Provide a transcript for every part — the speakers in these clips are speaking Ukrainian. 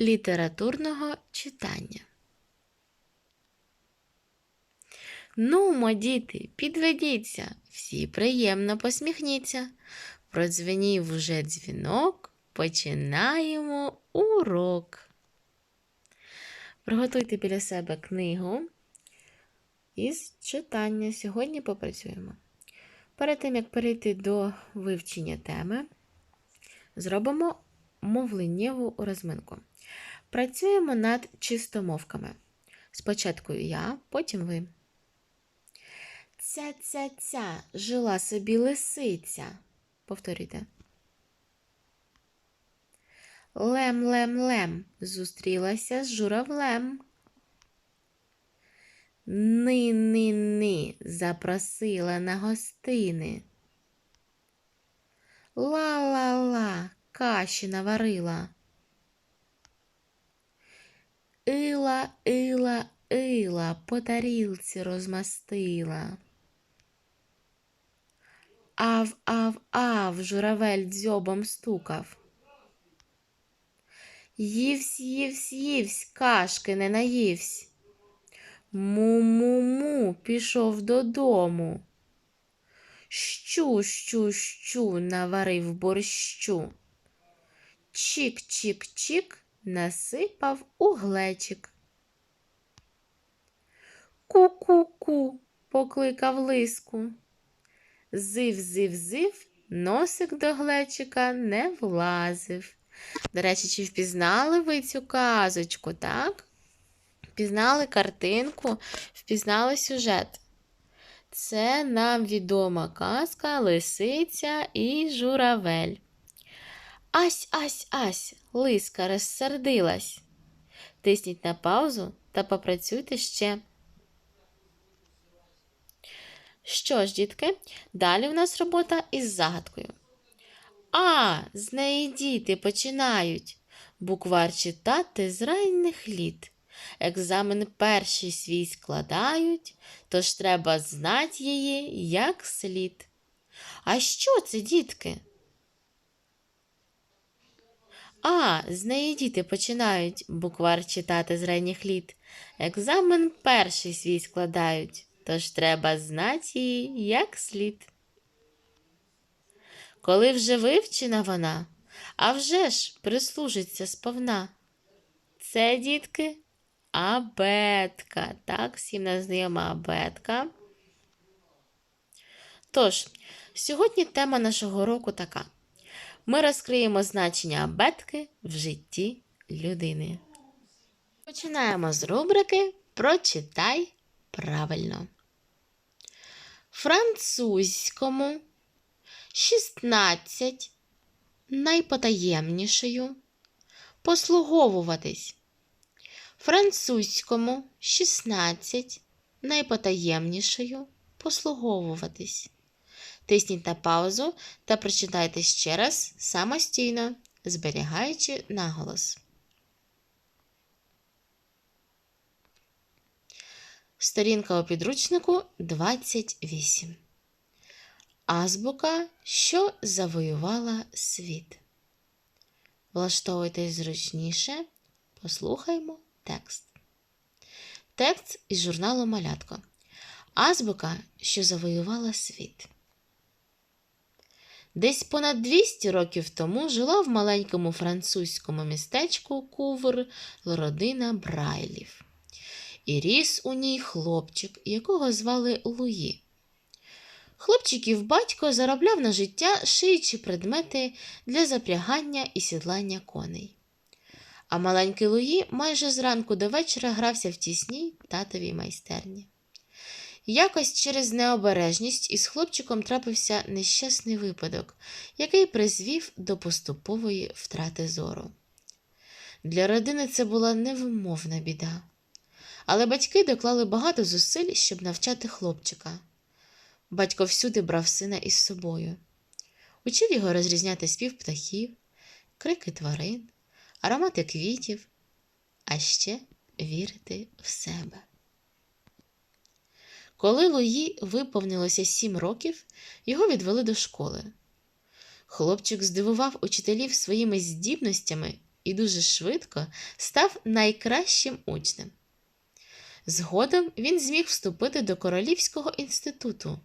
літературного читання. Нумо, діти, підведіться, всі приємно посміхніться. Продзвенів уже дзвінок, починаємо урок. Приготуйте біля себе книгу із читання. Сьогодні попрацюємо. Перед тим, як перейти до вивчення теми, зробимо мовленнєву розминку. Працюємо над чистомовками. Спочатку я, потім ви. Ця-ця-ця жила собі лисиця. Повторюйте. Лем-лем-лем зустрілася з журавлем. Ни-ни-ни запросила на гостини. Ла-ла-ла каші наварила. Ила, ила, ила по тарілці розмастила. Ав, ав, ав, журавель дзьобом стукав. Ївсь, ївсь, ївсь, кашки не наївсь. Му-му-му пішов додому. Щу, щу, щу наварив борщу. Чік-чік-чік насипав у глечик. Ку-ку-ку покликав лиску. Зив-зив-зив, носик до глечика не влазив. До речі, чи впізнали ви цю казочку, так? Впізнали картинку, впізнали сюжет. Це нам відома казка Лисиця і журавель. Ась, ась, ась, лиска розсердилась. Тисніть на паузу та попрацюйте ще. Що ж, дітки, далі в нас робота із загадкою. А, з неї діти починають буквар читати з ранніх літ. Екзамен перший свій складають, тож треба знати її як слід. А що це, дітки? А, з неї діти починають буквар читати з ранніх літ. Екзамен перший свій складають, тож треба знати її як слід. Коли вже вивчена вона, а вже ж прислужиться сповна. Це, дітки, абетка. Так, всім нас знайома абетка. Тож, сьогодні тема нашого року така. Ми розкриємо значення абетки в житті людини. Починаємо з рубрики Прочитай правильно. Французькому 16 найпотаємнішою послуговуватись. Французькому 16 найпотаємнішою послуговуватись. Тисніть на паузу та прочитайте ще раз самостійно, зберігаючи наголос. Сторінка у підручнику 28. Азбука, що завоювала світ. Влаштовуйтесь зручніше. Послухаймо текст. Текст із журналу Малятко. Азбука, що завоювала світ. Десь понад 200 років тому жила в маленькому французькому містечку Кувр родина Брайлів. І ріс у ній хлопчик, якого звали Луї. Хлопчиків батько заробляв на життя шиючи предмети для запрягання і сідлання коней. А маленький Луї майже зранку до вечора грався в тісній татовій майстерні. Якось через необережність із хлопчиком трапився нещасний випадок, який призвів до поступової втрати зору. Для родини це була невимовна біда, але батьки доклали багато зусиль, щоб навчати хлопчика. Батько всюди брав сина із собою, учив його розрізняти спів птахів, крики тварин, аромати квітів, а ще вірити в себе. Коли Луї виповнилося сім років, його відвели до школи. Хлопчик здивував учителів своїми здібностями і дуже швидко став найкращим учнем. Згодом він зміг вступити до Королівського інституту,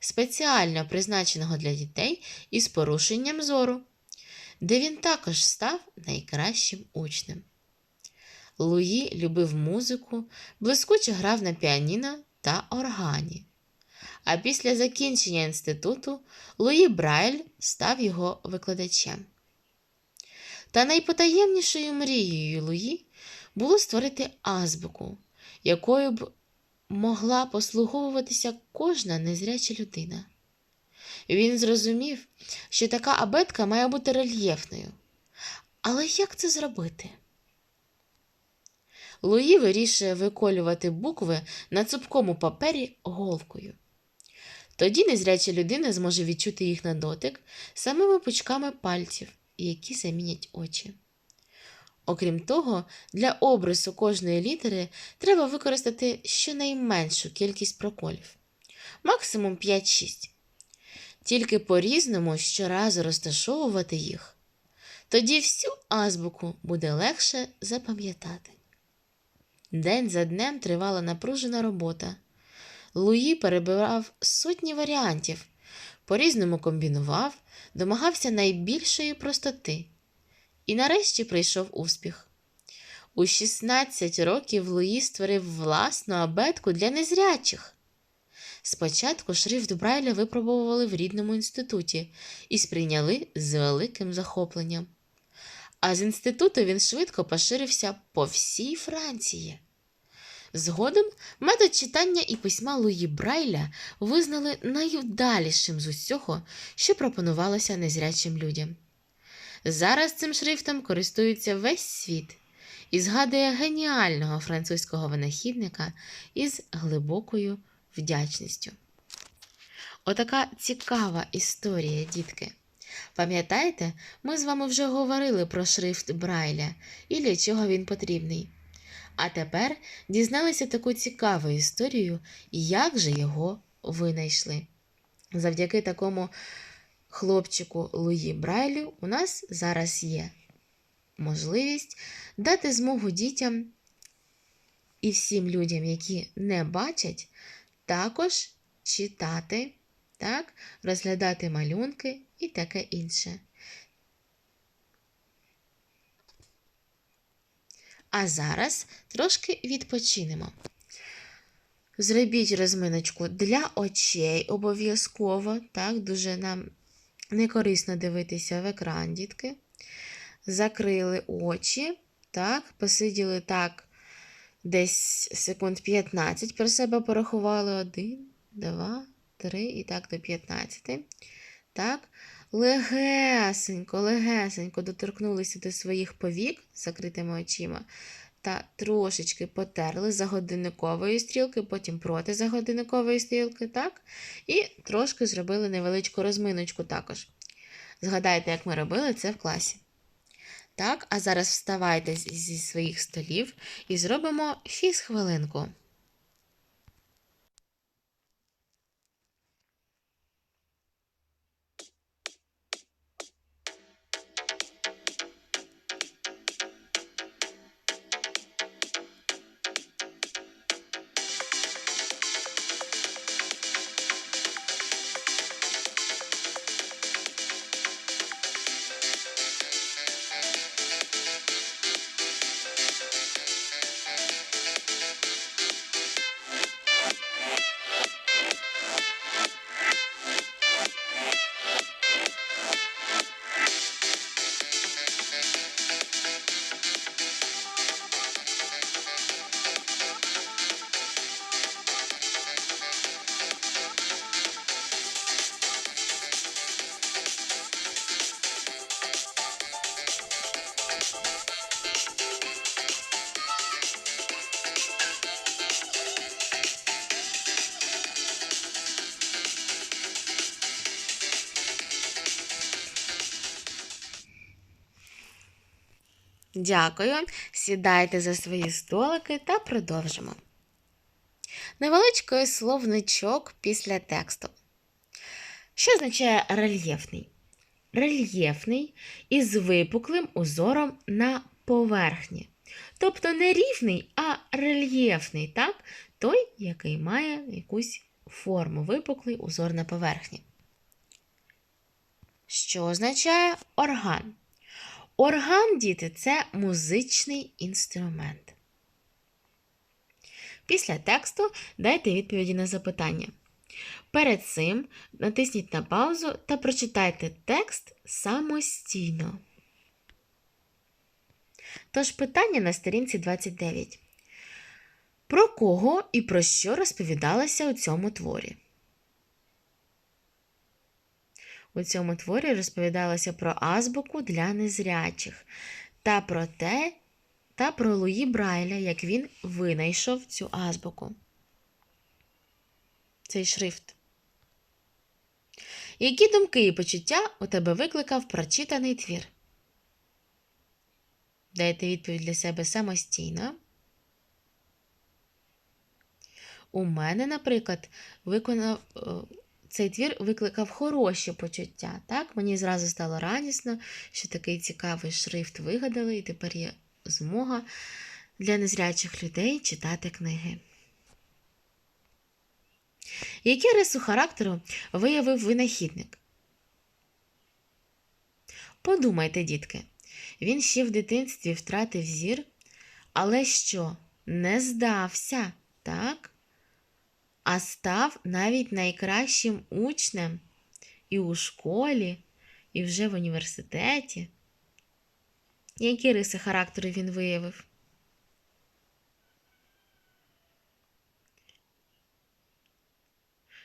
спеціально призначеного для дітей із порушенням зору, де він також став найкращим учнем. Луї любив музику, блискуче грав на піаніно та органі. А після закінчення інституту Луї Брайль став його викладачем. Та найпотаємнішою мрією Луї було створити азбуку, якою б могла послуговуватися кожна незряча людина. Він зрозумів, що така абетка має бути рельєфною. Але як це зробити? Луї вирішує виколювати букви на цупкому папері голкою. Тоді незряча людина зможе відчути їх на дотик самими пучками пальців, які замінять очі. Окрім того, для обрису кожної літери треба використати щонайменшу кількість проколів максимум 5-6. Тільки по-різному щоразу розташовувати їх. Тоді всю азбуку буде легше запам'ятати. День за днем тривала напружена робота. Луї перебирав сотні варіантів, по-різному комбінував, домагався найбільшої простоти. І нарешті прийшов успіх. У 16 років Луї створив власну абетку для незрячих. Спочатку шрифт Брайля випробовували в рідному інституті і сприйняли з великим захопленням. А з інституту він швидко поширився по всій Франції. Згодом метод читання і письма Луї Брайля визнали найвдалішим з усього, що пропонувалося незрячим людям. Зараз цим шрифтом користується весь світ і згадує геніального французького винахідника із глибокою вдячністю. Отака цікава історія, дітки. Пам'ятаєте, ми з вами вже говорили про шрифт Брайля і для чого він потрібний. А тепер дізналися таку цікаву історію, як же його винайшли. Завдяки такому хлопчику Луї Брайлю у нас зараз є можливість дати змогу дітям і всім людям, які не бачать, також читати, так, розглядати малюнки і таке інше. А зараз трошки відпочинемо. Зробіть розминочку для очей обов'язково, так, дуже нам не корисно дивитися в екран, дітки. Закрили очі, так, посиділи так десь секунд 15, про себе порахували 1, 2, 3 і так до 15. Так, легесенько, легесенько доторкнулися до своїх повік закритими очима та трошечки потерли за годинникової стрілки, потім проти за годинникової стрілки, так? І трошки зробили невеличку розминочку також. Згадайте, як ми робили це в класі. Так, а зараз вставайте зі своїх столів і зробимо фіз-хвилинку. Дякую. Сідайте за свої столики та продовжимо. Невеличкий словничок після тексту. Що означає рельєфний? рельєфний із випуклим узором на поверхні. Тобто не рівний, а рельєфний, так? той, який має якусь форму, випуклий узор на поверхні. Що означає орган? Орган, діти, це музичний інструмент. Після тексту дайте відповіді на запитання. Перед цим натисніть на паузу та прочитайте текст самостійно. Тож питання на сторінці 29. Про кого і про що розповідалося у цьому творі? У цьому творі розповідалося про азбуку для незрячих та про те, та про Луї Брайля, як він винайшов цю азбуку. Цей шрифт. Які думки і почуття у тебе викликав прочитаний твір? Дайте відповідь для себе самостійно. У мене, наприклад, виконав, е, цей твір викликав хороші почуття. Так? Мені зразу стало радісно, що такий цікавий шрифт вигадали, і тепер є змога для незрячих людей читати книги. Які рису характеру виявив винахідник? Подумайте, дітки, він ще в дитинстві втратив зір, але що, не здався, так? А став навіть найкращим учнем і у школі, і вже в університеті. Які риси характеру він виявив?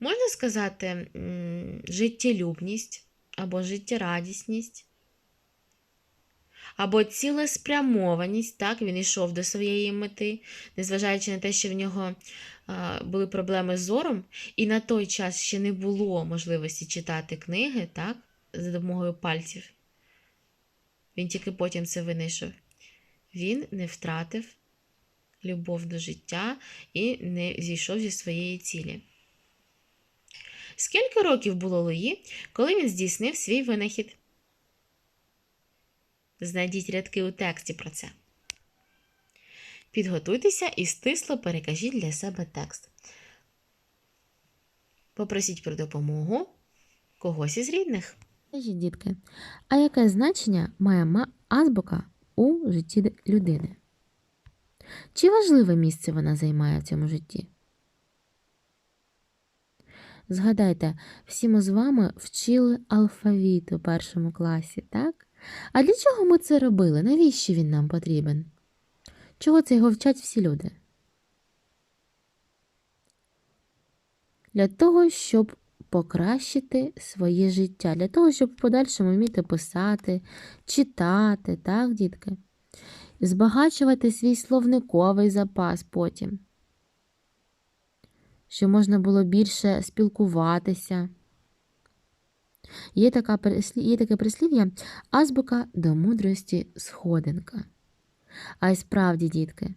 Можна сказати, життєлюбність або життєрадісність, або цілеспрямованість, так, він йшов до своєї мети, незважаючи на те, що в нього були проблеми з зором, і на той час ще не було можливості читати книги, так, за допомогою пальців. Він тільки потім це винайшов. Він не втратив любов до життя і не зійшов зі своєї цілі. Скільки років було Луї, коли він здійснив свій винахід? Знайдіть рядки у тексті про це. Підготуйтеся і стисло перекажіть для себе текст. Попросіть про допомогу когось із рідних. Скажіть, дітки, а яке значення має азбука у житті людини? Чи важливе місце вона займає в цьому житті? Згадайте, всі ми з вами вчили алфавіт у першому класі, так? А для чого ми це робили? Навіщо він нам потрібен? Чого це його вчать всі люди? Для того, щоб покращити своє життя, для того, щоб в подальшому вміти писати, читати, так, дітки? Збагачувати свій словниковий запас потім, щоб можна було більше спілкуватися. Є, така, є таке прислів'я азбука до мудрості сходинка. А й справді, дітки.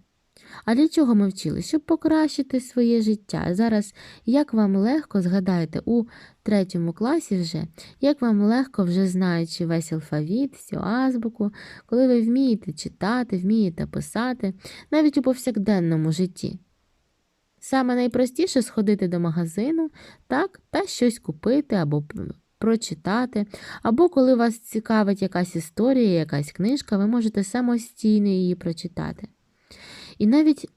А для чого ми вчили? Щоб покращити своє життя. Зараз як вам легко, згадайте, у третьому класі вже, як вам легко, вже знаючи весь алфавіт, всю азбуку, коли ви вмієте читати, вмієте писати, навіть у повсякденному житті. Саме найпростіше сходити до магазину, так, та щось купити або прочитати, або коли вас цікавить якась історія, якась книжка, ви можете самостійно її прочитати. І навіть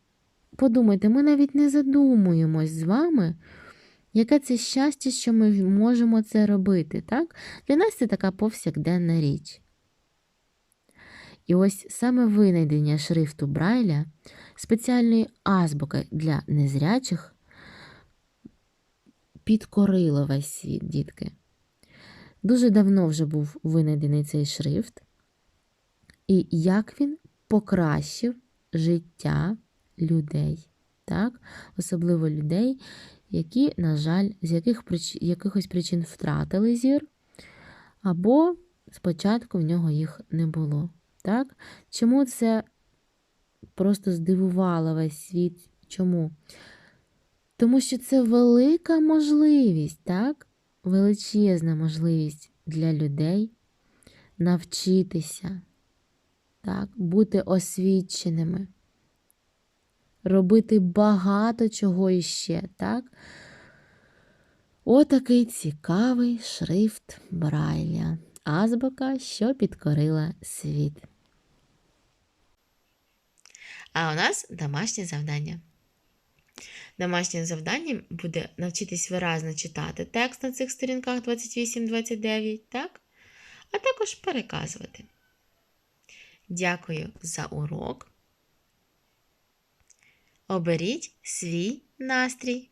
подумайте, ми навіть не задумуємось з вами, яке це щастя, що ми можемо це робити. Так? Для нас це така повсякденна річ. І ось саме винайдення шрифту Брайля, спеціальної азбуки для незрячих, підкорило весь світ, дітки. Дуже давно вже був винайдений цей шрифт, і як він покращив життя людей, так? особливо людей, які, на жаль, з яких прич... якихось причин втратили зір, або спочатку в нього їх не було. Так? Чому це просто здивувало весь світ? Чому? Тому що це велика можливість, так? Величезна можливість для людей навчитися, так, бути освіченими, робити багато чого іще, так? Отакий цікавий шрифт Брайля. Азбука, що підкорила світ. А у нас домашнє завдання. Домашнім завданням буде навчитись виразно читати текст на цих сторінках 28-29, так? А також переказувати. Дякую за урок. Оберіть свій настрій.